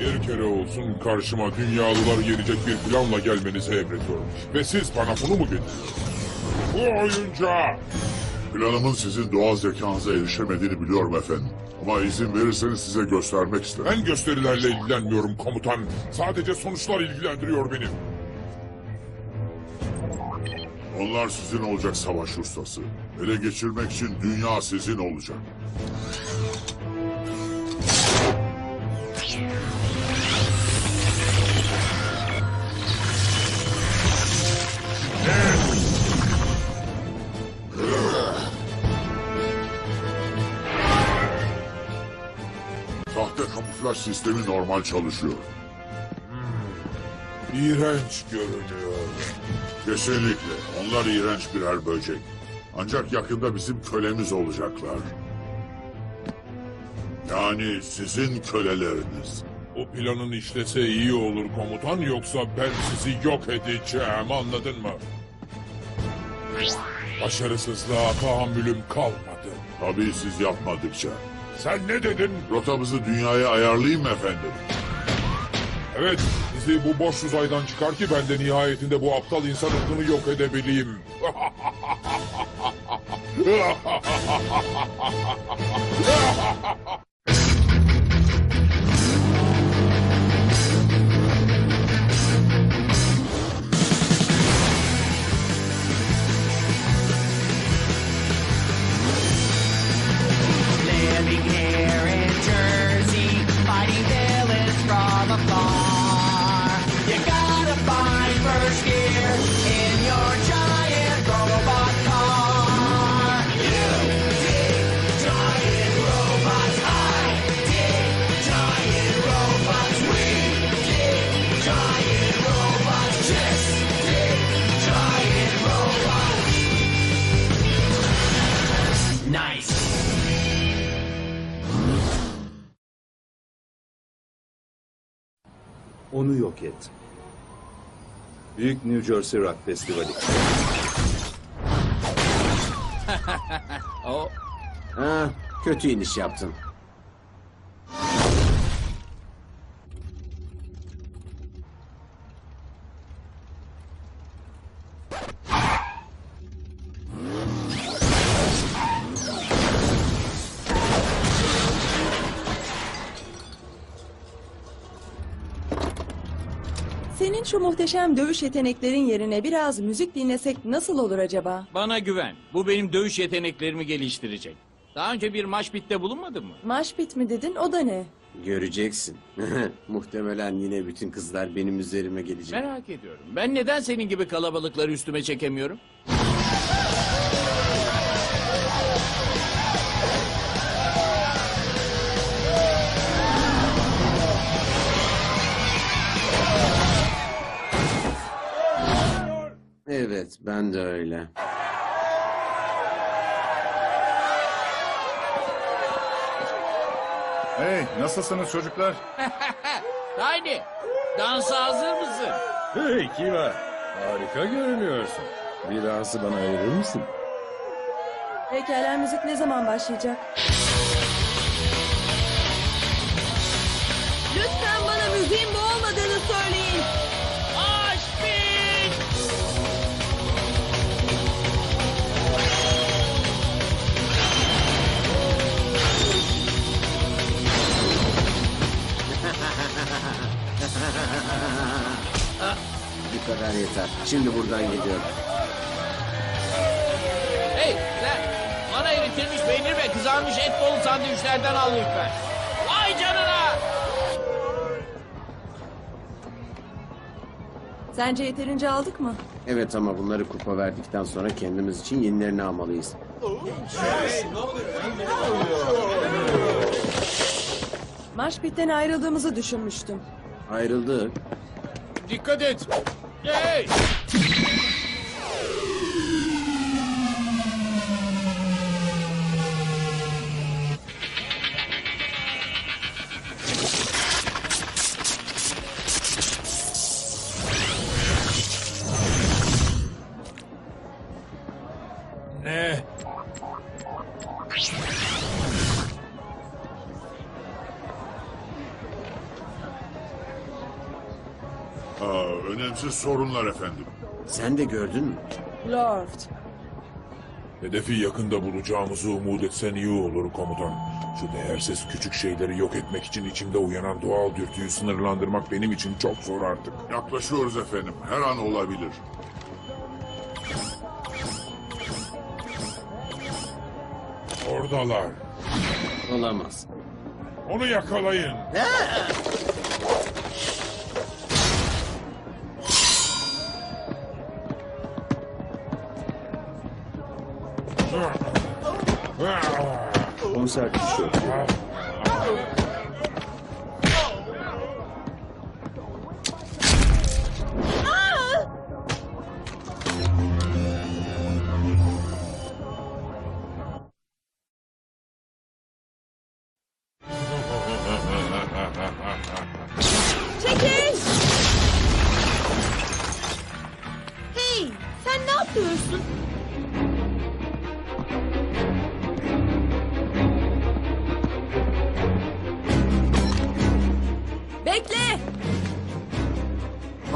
Bir kere olsun karşıma dünyalılar gelecek bir planla gelmenizi emrediyorum. Ve siz bana bunu mu getiriyorsunuz? Bu oyuncağı! Planımın sizin doğal zekanıza erişemediğini biliyorum efendim. Ama izin verirseniz size göstermek isterim. Ben gösterilerle ilgilenmiyorum komutan. Sadece sonuçlar ilgilendiriyor beni. Onlar sizin olacak savaş ustası. Ele geçirmek için dünya sizin olacak. Sahte kamuflaj sistemi normal çalışıyor. İğrenç görünüyor. Kesinlikle. Onlar iğrenç birer böcek. Ancak yakında bizim kölemiz olacaklar. Yani sizin köleleriniz. O planın işlese iyi olur komutan yoksa ben sizi yok edeceğim anladın mı? Başarısızlığa tahammülüm kalmadı. Tabii siz yapmadıkça. Sen ne dedin? Rotamızı dünyaya ayarlayayım mı efendim? Evet, bizi bu boş uzaydan çıkar ki ben de nihayetinde bu aptal insan ırkını yok edebileyim. Onu yok et. Büyük New Jersey Rock Festivali. O... Ha, kötü iniş yaptın. Senin şu muhteşem dövüş yeteneklerin yerine biraz müzik dinlesek nasıl olur acaba? Bana güven. Bu benim dövüş yeteneklerimi geliştirecek. Daha önce bir maç bitte bulunmadın mı? Maşbit mi dedin o da ne? Göreceksin. Muhtemelen yine bütün kızlar benim üzerime gelecek. Merak ediyorum. Ben neden senin gibi kalabalıkları üstüme çekemiyorum? Evet, ben de öyle. Hey, nasılsınız çocuklar? Haydi. Dansa hazır mısın? Hey Kiva, harika görünüyorsun. Birazı bana ayırır mısın? Pekala müzik ne zaman başlayacak? Bu kadar yeter. Şimdi buradan gidiyorum. Hey sen! Bana eritilmiş peynir ve kızarmış et dolu sandviçlerden al lütfen. Vay canına! Sence yeterince aldık mı? Evet ama bunları kupa verdikten sonra kendimiz için yenilerini almalıyız. Maşbit'ten ayrıldığımızı düşünmüştüm. Ayrıldık. Dikkat et! Hey! Sorunlar efendim. Sen de gördün mü? Lord. Hedefi yakında bulacağımızı umut etsen iyi olur komutan. Şu değersiz küçük şeyleri yok etmek için içimde uyanan doğal dürtüyü sınırlandırmak benim için çok zor artık. Yaklaşıyoruz efendim. Her an olabilir. Oradalar. Olamaz. Onu yakalayın. Konser tişörtü. Çekil! Hey, sen ne yapıyorsun?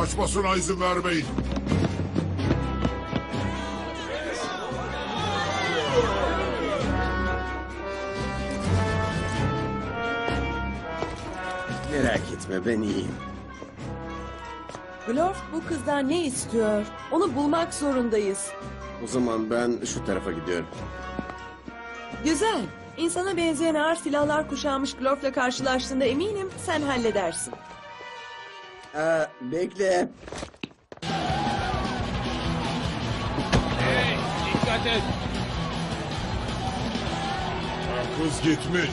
Kaçmasına izin vermeyin. Merak etme ben iyiyim. Glorf bu kızdan ne istiyor? Onu bulmak zorundayız. O zaman ben şu tarafa gidiyorum. Güzel. İnsana benzeyen ağır silahlar kuşanmış Glorf'la karşılaştığında eminim sen halledersin. Aa, bekle. Hey, dikkat et. Kız gitmiş.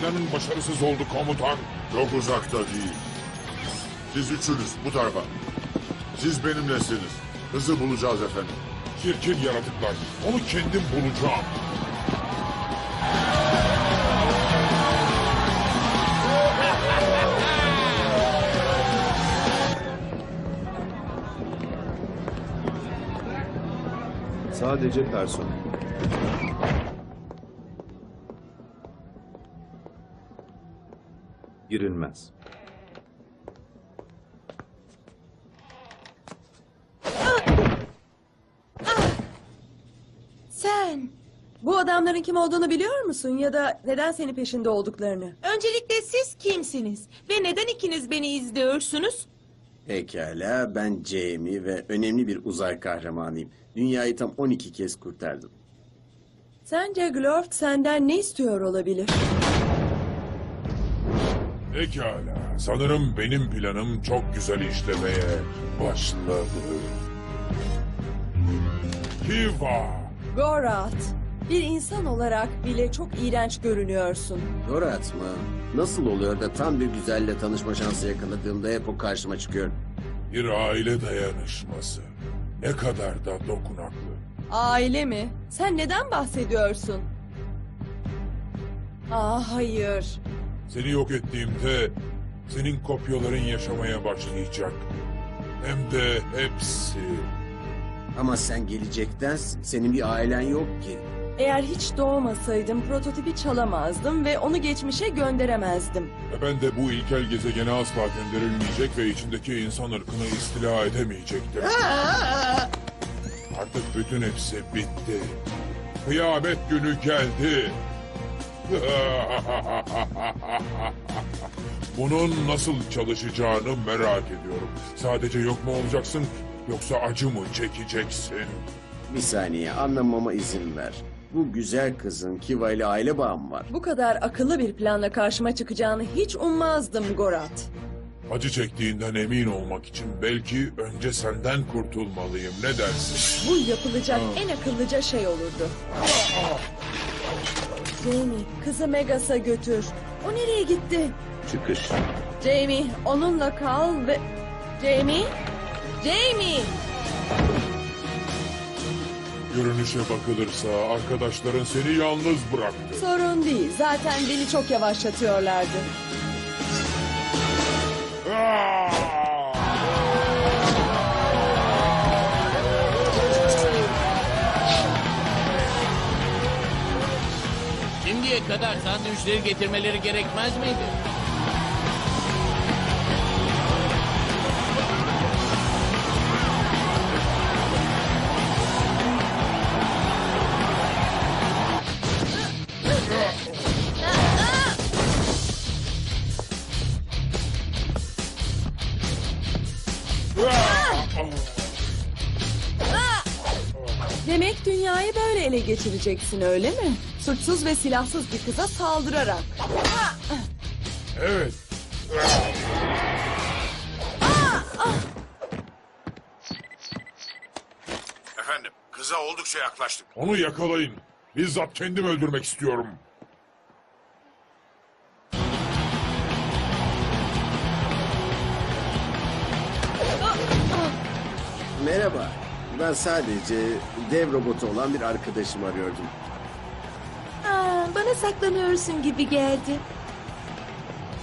Planın başarısız oldu komutan. Çok uzakta değil. Siz üçünüz bu tarafa. Siz benimlesiniz. Kızı bulacağız efendim. Çirkin yaratıklar. Onu kendim bulacağım. Sadece personel. Girilmez. Sen! Bu adamların kim olduğunu biliyor musun ya da neden senin peşinde olduklarını? Öncelikle siz kimsiniz ve neden ikiniz beni izliyorsunuz? Pekala ben Jamie ve önemli bir uzay kahramanıyım. Dünyayı tam 12 kez kurtardım. Sence Glorf senden ne istiyor olabilir? Pekala. Sanırım benim planım çok güzel işlemeye başladı. Kiva. Gorath, bir insan olarak bile çok iğrenç görünüyorsun. Dorat mı? Nasıl oluyor da tam bir güzelle tanışma şansı yakaladığımda hep o karşıma çıkıyor. Bir aile dayanışması. Ne kadar da dokunaklı. Aile mi? Sen neden bahsediyorsun? Aa hayır. Seni yok ettiğimde senin kopyaların yaşamaya başlayacak. Hem de hepsi. Ama sen gelecektensin. Senin bir ailen yok ki. Eğer hiç doğmasaydım prototipi çalamazdım ve onu geçmişe gönderemezdim. Ben de bu ilkel gezegene asla gönderilmeyecek ve içindeki insan ırkını istila edemeyecektim. Artık bütün hepsi bitti. Kıyamet günü geldi. Bunun nasıl çalışacağını merak ediyorum. Sadece yok mu olacaksın yoksa acı mı çekeceksin? Bir saniye anlamama izin ver. Bu güzel kızın Kiva ile aile bağı mı var? Bu kadar akıllı bir planla karşıma çıkacağını hiç ummazdım Gorat. Acı çektiğinden emin olmak için belki önce senden kurtulmalıyım. Ne dersin? Bu yapılacak en akıllıca şey olurdu. Jamie, kızı Megas'a götür. O nereye gitti? Çıkış. Jamie, onunla kal ve... Jamie? Jamie! Görünüşe bakılırsa arkadaşların seni yalnız bıraktı. Sorun değil. Zaten beni çok yavaşlatıyorlardı. Aa! Şimdiye kadar sandviçleri getirmeleri gerekmez miydi? Ele geçireceksin öyle mi? Suçsuz ve silahsız bir kıza saldırarak. Evet. Efendim, kıza oldukça yaklaştık. Onu yakalayın. Bizzat kendim öldürmek istiyorum. Merhaba. Ben sadece dev robotu olan bir arkadaşım arıyordum. Aa, bana saklanıyorsun gibi geldi.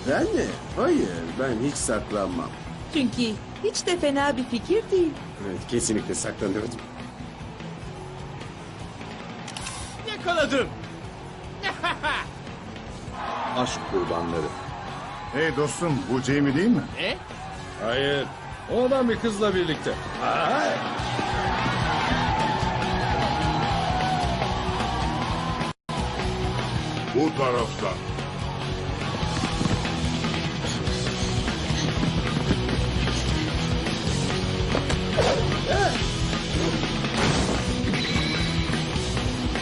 Ben mi? Hayır, ben hiç saklanmam. Çünkü hiç de fena bir fikir değil. Evet, kesinlikle saklanıyordum. Yakaladım. Aşk kurbanları. Hey dostum bu Jamie değil mi? ne? Hayır. O adam bir kızla birlikte. Bu tarafta.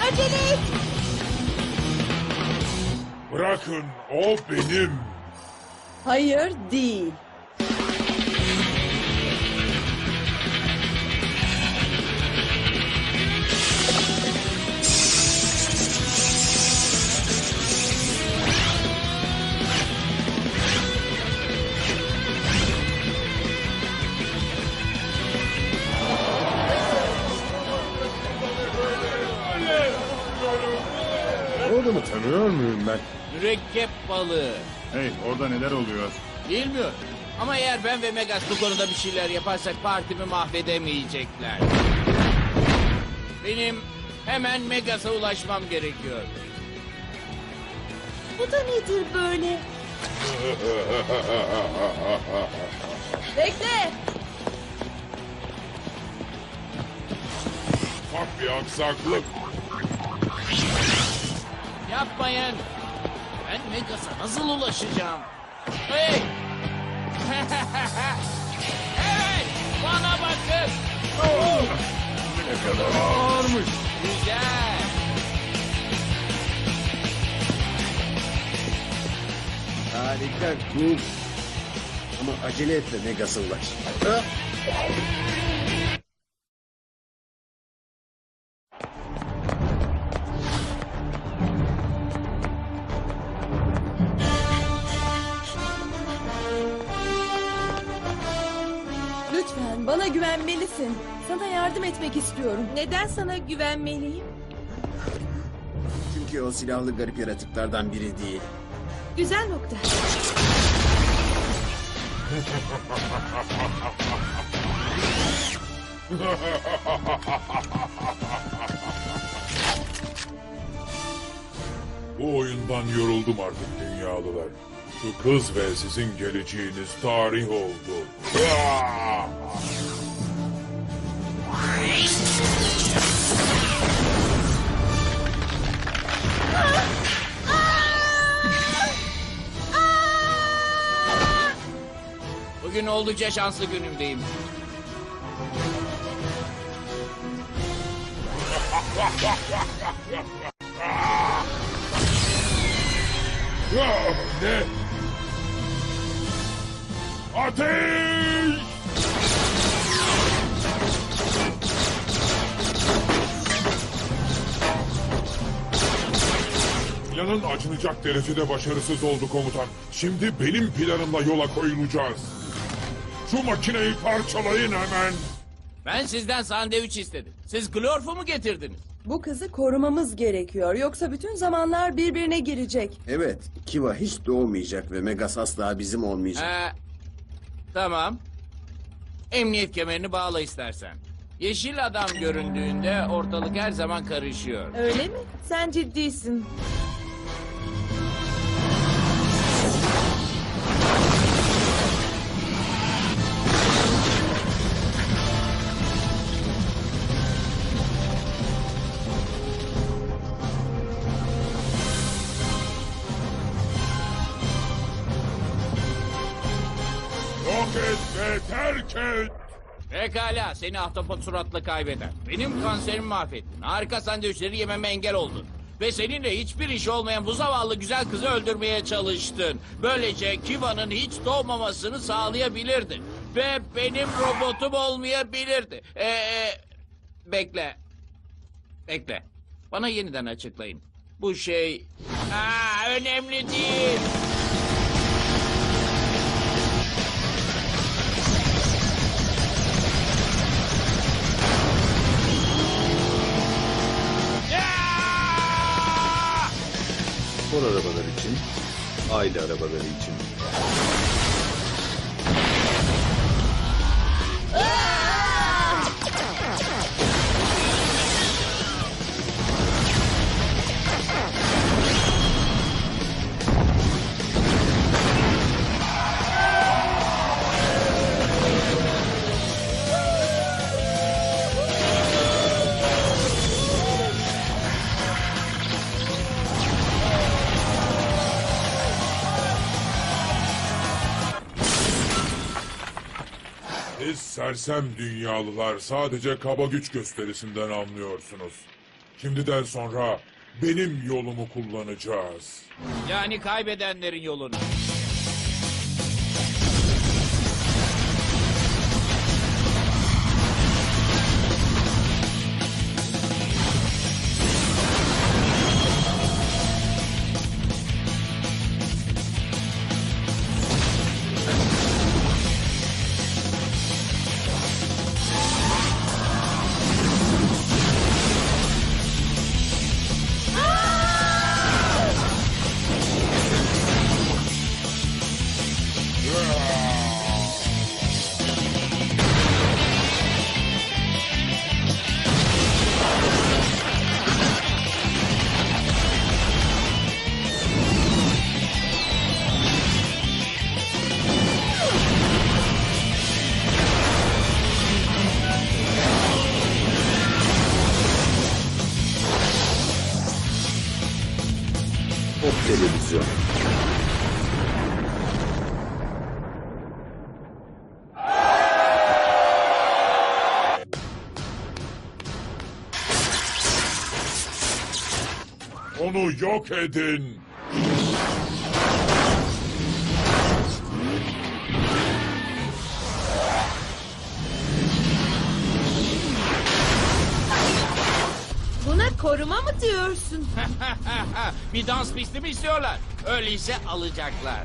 Acele et. Bırakın, o benim. Hayır değil. Tanıyor muyum ben? Mürekkep balığı. Hey orada neler oluyor? Bilmiyorum. Ama eğer ben ve Megas bu konuda bir şeyler yaparsak partimi mahvedemeyecekler. Benim hemen Megas'a ulaşmam gerekiyor. Bu da nedir böyle? Bekle. Ufak bir aksaklık. Yapmayın. Ben Megas'a nasıl ulaşacağım? Hey! evet! Bana bakın! Ne kadar ağırmış. Güzel! Harika. Ama acele et ve Megas'a ulaş. Ha? Neden sana güvenmeliyim? Çünkü o silahlı garip yaratıklardan biri değil. Güzel nokta. Bu oyundan yoruldum artık dünyalılar. Şu kız ve sizin geleceğiniz tarih oldu. Bugün oldukça şanslı günümdeyim. Ne? Ateş! Planın acınacak derecede başarısız oldu komutan. Şimdi benim planımla yola koyulacağız. Şu makineyi parçalayın hemen. Ben sizden sandviç istedim. Siz Glorf'u mu getirdiniz? Bu kızı korumamız gerekiyor. Yoksa bütün zamanlar birbirine girecek. Evet, Kiva hiç doğmayacak ve Megas asla bizim olmayacak. Ee, tamam. Emniyet kemerini bağla istersen. Yeşil adam göründüğünde ortalık her zaman karışıyor. Öyle mi? Sen ciddisin. Pekala seni ahtapot suratlı kaybeder. Benim kanserimi mahvettin. Harika sandviçleri yememe engel oldun. Ve seninle hiçbir iş olmayan bu zavallı güzel kızı öldürmeye çalıştın. Böylece Kiva'nın hiç doğmamasını sağlayabilirdin. Ve benim robotum olmayabilirdi. Ee, bekle. Bekle. Bana yeniden açıklayın. Bu şey... Aa, önemli değil. Spor arabalar için, aile arabaları için. Sersem dünyalılar sadece kaba güç gösterisinden anlıyorsunuz. Şimdiden sonra benim yolumu kullanacağız. Yani kaybedenlerin yolunu. Televizyon. Onu yok edin. Koruma mı diyorsun? bir dans pisti mi istiyorlar? Öyleyse alacaklar.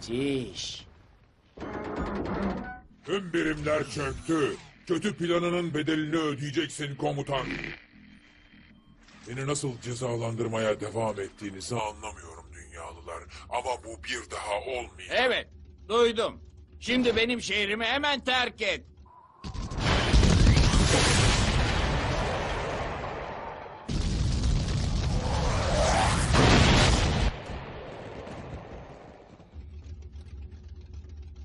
Müthiş. Tüm birimler çöktü. Kötü planının bedelini ödeyeceksin komutan. Beni nasıl cezalandırmaya devam ettiğinizi anlamıyorum dünyalılar. Ama bu bir daha olmayacak. Evet, duydum. Şimdi benim şehrimi hemen terk et.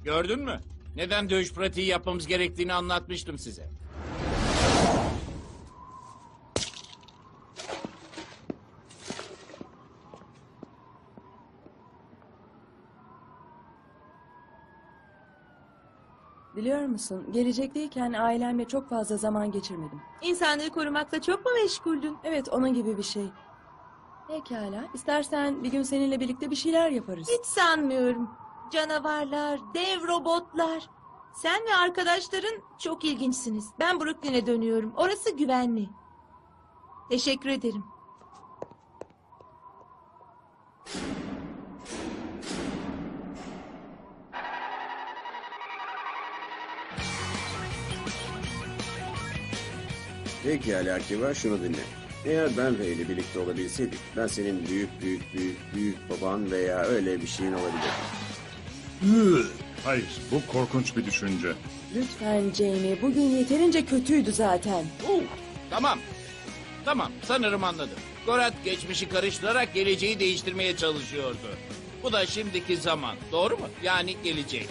Gördün mü? Neden dövüş pratiği yapmamız gerektiğini anlatmıştım size. Biliyor musun, gelecekteyken ailemle çok fazla zaman geçirmedim. İnsanlığı korumakla çok mu meşguldün? Evet, onun gibi bir şey. Pekala, istersen bir gün seninle birlikte bir şeyler yaparız. Hiç sanmıyorum canavarlar, dev robotlar. Sen ve arkadaşların çok ilginçsiniz. Ben Brooklyn'e dönüyorum. Orası güvenli. Teşekkür ederim. Pekala Kiva şunu dinle. Eğer ben ve ile birlikte olabilseydik ben senin büyük büyük büyük büyük baban veya öyle bir şeyin olabilirdim. Hayır, bu korkunç bir düşünce. Lütfen Jamie, bugün yeterince kötüydü zaten. Oo, tamam. Tamam sanırım anladım. Gorat geçmişi karıştırarak geleceği değiştirmeye çalışıyordu. Bu da şimdiki zaman. Doğru mu? Yani gelecek.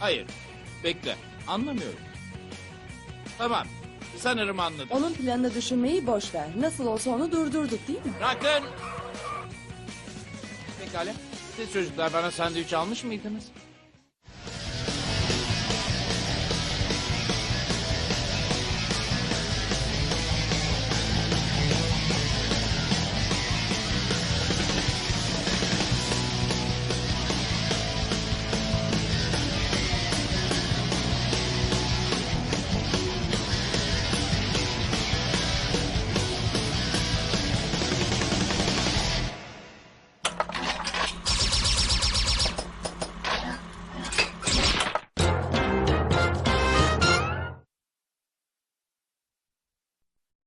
Hayır. Bekle. Anlamıyorum. Tamam. Sanırım anladım. Onun planını düşünmeyi boş ver. Nasıl olsa onu durdurduk değil mi? Bırakın. Pekala. Çocuklar bana sandviç almış mıydınız?